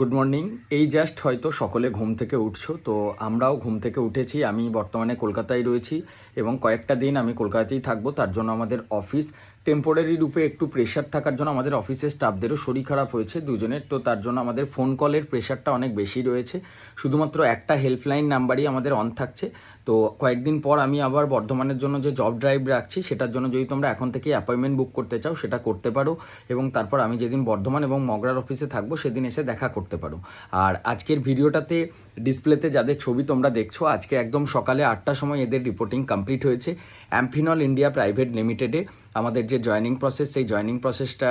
Good morning এই just হয়তো সকলে ঘুম থেকে উঠছো, তো আমরাও ঘুম থেকে উঠেছি। আমি বর্তমানে কলকাতায় রয়েছি এবং কয়েকটা দিন আমি কলকাতাতেই থাকব, তার জন্য আমাদের অফিস টেম্পোরারি রূপে একটু প্রেশার থাকার জন্য আমাদের অফিসের স্টাফদেরও শরীর খারাপ হয়েছে দুজনের। তো তার জন্য আমাদের ফোন কলের প্রেশারটা অনেক বেশি রয়েছে। শুধুমাত্র একটা হেল্পলাইন নাম্বারই আমাদের অন থাকছে। তো কয়েকদিন পর আমি আবার বর্ধমানের জন্য যে জব ড্রাইভ রাখছি, সেটার জন্য যদি তোমরা এখন থেকে অ্যাপয়েন্টমেন্ট বুক করতে চাও, সেটা করতে পারো। এবং তারপর আমি যেদিন বর্ধমান এবং মগরার অফিসে থাকব, সেদিন এসে দেখা করতে পারো। আর আজকের ভিডিওটাতে ডিসপ্লেতে যাদের ছবি তোমরা দেখছ, আজকে একদম সকালে আটটার সময় এদের রিপোর্টিং কমপ্লিট হয়েছে। অ্যাম্ফিনল ইন্ডিয়া প্রাইভেট লিমিটেডে আমাদের যে জয়নিং প্রসেস সেই জয়নিং প্রসেসটা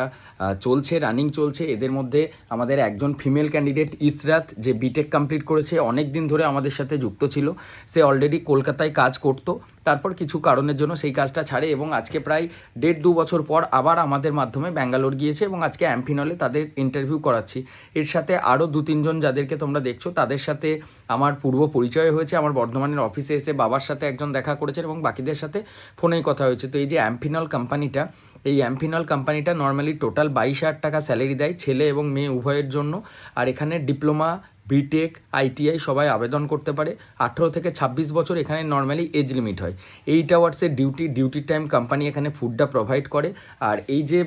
চলছে রানিং চলছে। এদের মধ্যে আমাদের একজন ফিমেল ক্যান্ডিডেট ইসরাত, যে বিটেক কমপ্লিট করেছে অনেক দিন ধরে আমাদের সাথে যুক্ত ছিল। সে অলরেডি কলকাতায় কাজ করতো। তারপর কিছু কারণের জন্য সেই কাজটা ছাড়ে এবং আজকে প্রায় দেড় দু বছর পর আবার আমাদের মাধ্যমে ব্যাঙ্গালোর গিয়েছে এবং আজকে অ্যাম্ফিনলে তাদের ইন্টারভিউ করাচ্ছি। এর সাথে আরও দু তিনজন যাদেরকে তোমরা দেখছ, তাদের সাথে আমার পূর্ব পরিচয় হয়েছে, আমার বর্ধমানের অফিসে এসে বাবার সাথে একজন দেখা করেছেন এবং বাকিদের সাথে ফোনেই কথা হয়েছে। তো এই যে অ্যাম্ফিনল কোম্পানিটা, এই অ্যাম্ফিনল কোম্পানিটা নর্মালি টোটাল বাইশ হাজার টাকা স্যালারি দেয় ছেলে এবং মেয়ে উভয়ের জন্য। আর এখানে ডিপ্লোমা বিটেক আইটিআই সবাই আবেদন করতে পারে। আঠেরো থেকে ছাব্বিশ বছর এখানে নর্মালি এজ লিমিট হয়। এইট আওয়ার্সের ডিউটি ডিউটি টাইম কোম্পানি এখানে ফুডটা প্রোভাইড করে। আর এই যে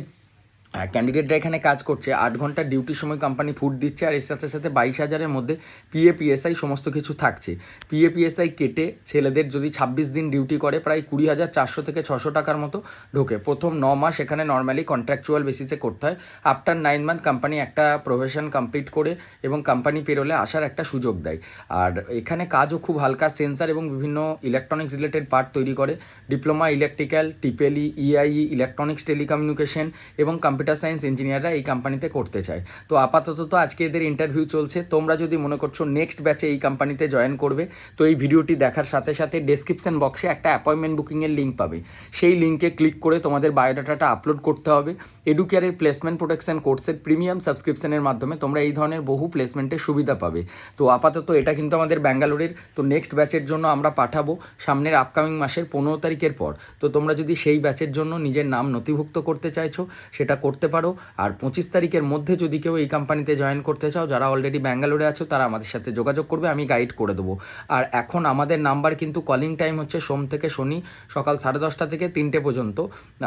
ক্যান্ডিডেটরা এখানে কাজ করছে। আট ঘণ্টা ডিউটির সময় কোম্পানি ফুড দিচ্ছে আর এর সাথে সাথে বাইশ হাজারের মধ্যে পিএ পিএসআই সমস্ত কিছু থাকছে। পিএ পিএসআই কেটে ছেলেদের যদি ছাব্বিশ দিন ডিউটি করে, প্রায় কুড়ি হাজার চারশো থেকে ছশো টাকার মতো ঢোকে। প্রথম ন মাস এখানে নর্মালি কন্ট্রাকচুয়াল বেসিসে করতে হয়। আফটার নাইন মান্থ কোম্পানি একটা প্রফেশন কমপ্লিট করে এবং কোম্পানি পেরোলে আসার একটা সুযোগ দেয়। আর এখানে কাজও খুব হালকা। সেন্সার এবং বিভিন্ন ইলেকট্রনিক্স রিলেটেড পার্ট তৈরি করে। ডিপ্লোমা ইলেকট্রিক্যাল টিপেলি ইআই ইলেকট্রনিক্স টেলিকমিউনিকেশন এবং কম্পিউটার সায়েন্স ইঞ্জিনিয়াররা এই কোম্পানিতে করতে চায়। তো আপাতত তো আজকে এদের ইন্টারভিউ চলছে। তোমরা যদি মনে করছ নেক্সট ব্যাচে এই কোম্পানিতে জয়েন করবে, তো এই ভিডিওটি দেখার সাথে সাথে ডেসক্রিপশন বক্সে একটা অ্যাপয়েন্টমেন্ট বুকিংয়ের লিঙ্ক পাবে। সেই লিঙ্কে ক্লিক করে তোমাদের বায়োডাটাটা আপলোড করতে হবে। এডুকেয়ারের প্লেসমেন্ট প্রোটেকশন কোর্সের প্রিমিয়াম সাবস্ক্রিপশনের মাধ্যমে তোমরা এই ধরনের বহু প্লেসমেন্টের সুবিধা পাবে। তো আপাতত এটা কিন্তু আমাদের ব্যাঙ্গালোরের, তো নেক্সট ব্যাচের জন্য আমরা পাঠাবো সামনের আপকামিং মাসের পনেরো তারিখের পর। তো তোমরা যদি সেই ব্যাচের জন্য নিজের নাম নথিভুক্ত করতে চাইছো, সেটা করতে পারো। আর পঁচিশ তারিখের মধ্যে যদি কেউ এই কোম্পানিতে জয়েন করতে চাও, যারা অলরেডি ব্যাঙ্গালোরে আছো, তারা আমাদের সাথে যোগাযোগ করবে, আমি গাইড করে দেবো। আর এখন আমাদের নাম্বার কিন্তু কলিং টাইম হচ্ছে সোম থেকে শনি, সকাল সাড়ে দশটা থেকে তিনটে পর্যন্ত।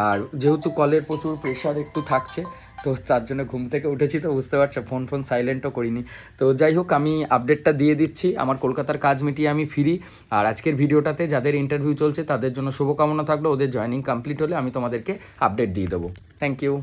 আর যেহেতু কলের প্রচুর প্রেশার একটু থাকছে, তো তার জন্য ঘুম থেকে উঠেছি তো বুঝতে পারছ ফোন ফোন সাইলেন্টও করিনি। তো যাই হোক, আমি আপডেটটা দিয়ে দিচ্ছি। আমার কলকাতার কাজ মিটিয়ে আমি ফিরি। আর আজকের ভিডিওটাতে যাদের ইন্টারভিউ চলছে, তাদের জন্য শুভকামনা থাকল। ওদের জয়নিং কমপ্লিট হলে আমি তোমাদেরকে আপডেট দিয়ে দেবো। Thank you